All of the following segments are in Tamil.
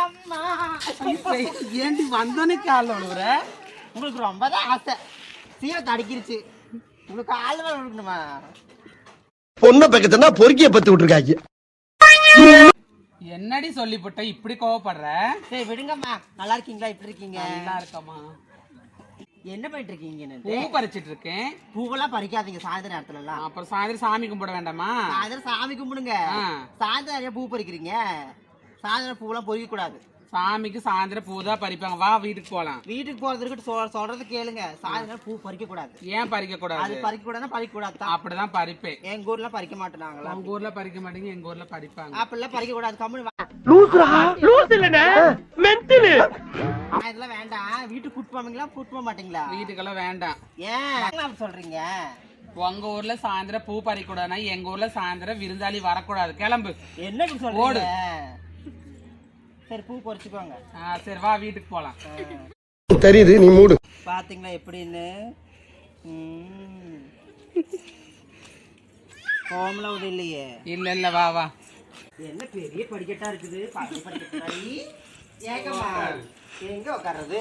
அம்மா. ஏண்டி வந்தோன்னே காலில் விழுவுற? உங்களுக்கு ரொம்ப தான் ஆசை. சீரை தடிக்கிருச்சு. உங்களுக்கு கால் விழுக்கணுமா பொண்ணை பக்கத்துனா பொறுக்கிய பத்து விட்டுருக்காங்க. என்னடி சொல்லிவிட்ட இப்படி கோவப்படுற? சரி விடுங்கம்மா. நல்லா இருக்கீங்களா? இப்படி இருக்கீங்க? நல்லா இருக்கம்மா. என்ன பண்ணிட்டு இருக்கீங்க பூ பறிச்சிட்டு இருக்கேன் பூவெல்லாம் பறிக்காதீங்க சாயந்தர நேரத்துல எல்லாம் அப்புறம் சாயந்தரம் சாமி கும்பிட வேண்டாமா? சாயந்தரம் சாமி கும்பிடுங்க. சாயந்தரம் நிறைய பூ பறிக்கிறீங்க. சாயந்தரம் பூவெல்லாம் பொறிக்க கூடாது சாமிக்கு சாயந்தரம் பூ தான் பறிப்பாங்க. வா வீட்டுக்கு போலாம். வீட்டுக்கு போறதுக்கு சொல் சொல்றது கேளுங்க. சாயந்தரம் பூ பறிக்க கூடாது ஏன் பறிக்க அது கூடாது பறிக்க கூடாதுன்னா பறிக்க கூடாது தான் அப்படிதான் பறிப்பேன். எங்க ஊர்ல பறிக்க மாட்டோம் நாங்களாம் உங்க ஊர்ல பறிக்க மாட்டீங்க எங்க ஊர்ல பறிப்பாங்க. அப்படிலாம் பறிக்க கூடாது கம்முனு இதெல்லாம் வேண்டாம். வீட்டுக்கு கூட்டு போவீங்களா? கூட்டு போக மாட்டீங்களா? வீட்டுக்கெல்லாம் வேண்டாம். ஏன்? அப்படி சொல்றீங்க? உங்க ஊர்ல சாயந்தரம் பூ பறிக்க கூடாதுன்னா எங்க ஊர்ல சாயந்தரம் விருந்தாளி வரக்கூடாது. கிளம்பு. என்ன சொல்றீங்க? சரி பூ பறிச்சுக்கோங்க. ஆ, சரி வா வீட்டுக்கு போலாம். தெரியுது நீ மூடு. பாத்தீங்களா எப்படின்னு. கோமலாம் உதவி இல்லையே. இல்ல இல்ல வா வா. என்ன பெரிய படிக்கட்டா இருக்குது? பழைய ஏங்கம்மா? எங்க உட்கார்றது?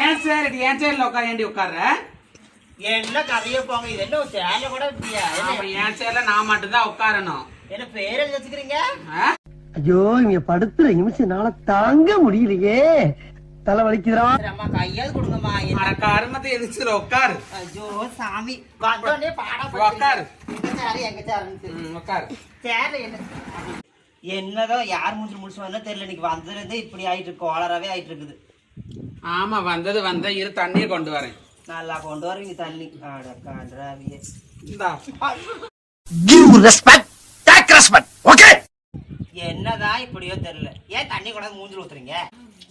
ஏன் சேர் இது ஏன் சேர்ல உட்கார? ஏண்டி உட்கார்ற? என்ன கதைய போங்க. இது என்ன சேலை கூட இல்லையா? அப்ப என் சேர்ல நான் மட்டும்தான் உட்காரணும். என்ன பேர் எழுதி வச்சுக்கிறீங்க? ஐயோ இங்க படுத்துற நிமிஷம்னால தாங்க முடியலையே. தலை வலிக்குதுடா. சரி, அம்மா கையாவது கொடுங்கம்மா. அட கருமத்தை எதிர்த்து உட்காரு. ஐயோ சாமி. வந்தோடனே பாடம் உட்காரு. எங்க சாரு எங்க ம், உட்காரு. சேர்ல என்ன? என்னதோ யார் மூஞ்சி முடிச்சு வந்தா தெரியல இன்னைக்கு வந்ததுல இருந்தே இப்படி ஆயிட்டு இருக்கு கோளராவே ஆயிட்டு இருக்குது ஆமா வந்தது வந்த இரு தண்ணியை கொண்டு வரேன். நல்லா கொண்டு வருவீங்க தண்ணி. அட காண்றாவியே இந்தா. Give respect take respect okay என்னதான் இப்படியோ தெரியல. ஏன் தண்ணி கொண்டாந்து மூஞ்சில ஊத்துறீங்க?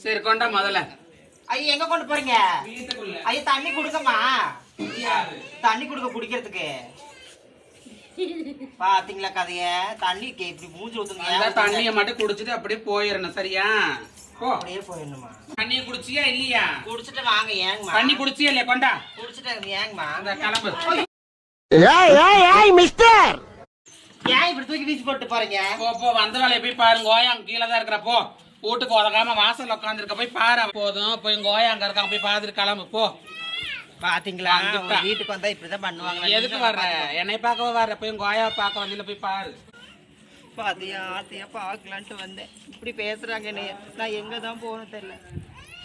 சரி கொண்டா முதல்ல. ஐயோ எங்க கொண்டு போறீங்க? ஐயோ தண்ணி கொடுக்கம்மா. தண்ணி கொடுக்க குடிக்கிறதுக்கு. பாத்தீங்களா கதைய? தண்ணி இப்படி மூஞ்சி ஊத்துங்க தண்ணியை மட்டும் குடிச்சிட்டு அப்படியே போயிடணும் சரியா? போ. அப்படியே போயிடணுமா தண்ணியை குடிச்சியா இல்லையா? குடிச்சிட்டு வாங்க ஏங்கம்மா. தண்ணி குடிச்சியா இல்லையா கொண்டா? குடிச்சிட்டு ஏங்கம்மா. அந்த கிளம்பு. ஏய் ஏய் ஏய் மிஸ்டர் ஏன் இப்படி தூக்கி வீசி போட்டு போறீங்க? போ போ வந்த வேலையை போய் பாருங்க அங்க கீழே தான் இருக்கிற போ. வீட்டுக்கு உதகாம உட்காந்துருக்க போய் பாரு. போதும் போய் ஓயா அங்க இருக்காங்க போய் பாத்துட்டு கிளம்பு போ. பாத்தீங்களா? வீட்டுக்கு வந்தா இப்படிதான் பண்ணுவாங்க எதுக்கு வர்ற? என்னை பார்க்கவா வர்ற? போய் உங்க ஓயாவை பார்க்க வந்தீங்க போய் பாரு. பாத்தியா ஆசையா பாக்கலான்ட்டு வந்தேன். இப்படி பேசுறாங்க என்னைய. நான் எங்க தான் போகணும் தெரியல.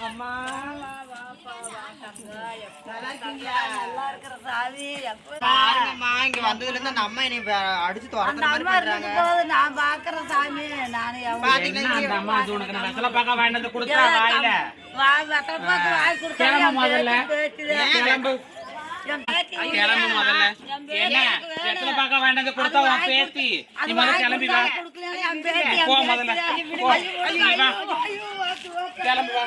அம்மா நல்லா இருக்கீங்களா? பாருங்கம்மா, இங்க வந்ததுல இருந்து அந்த அம்மா என்னை அடிச்சு துரத்துற மாதிரி பண்றாங்க. நான் பாக்குறேன் சாமி நானு பாத்தீங்களா, அந்த அம்மா அது உனக்கு நான் வெத்தலை பார்க்க வாங்கிட்டு வந்து கொடுத்தா வாயில வா- வெத்தலை பாக்கு வாங்கி கொடுத்தா முதல்ல. கிளம்பு கிளம்பு முதல்ல என்ன வெத்தலை பார்க்க வாங்கிட்டு கொடுத்தா உன் பேத்தி நீ முதல்ல கிளம்பி வா போ முதல்ல. போ கிளம்பு வா.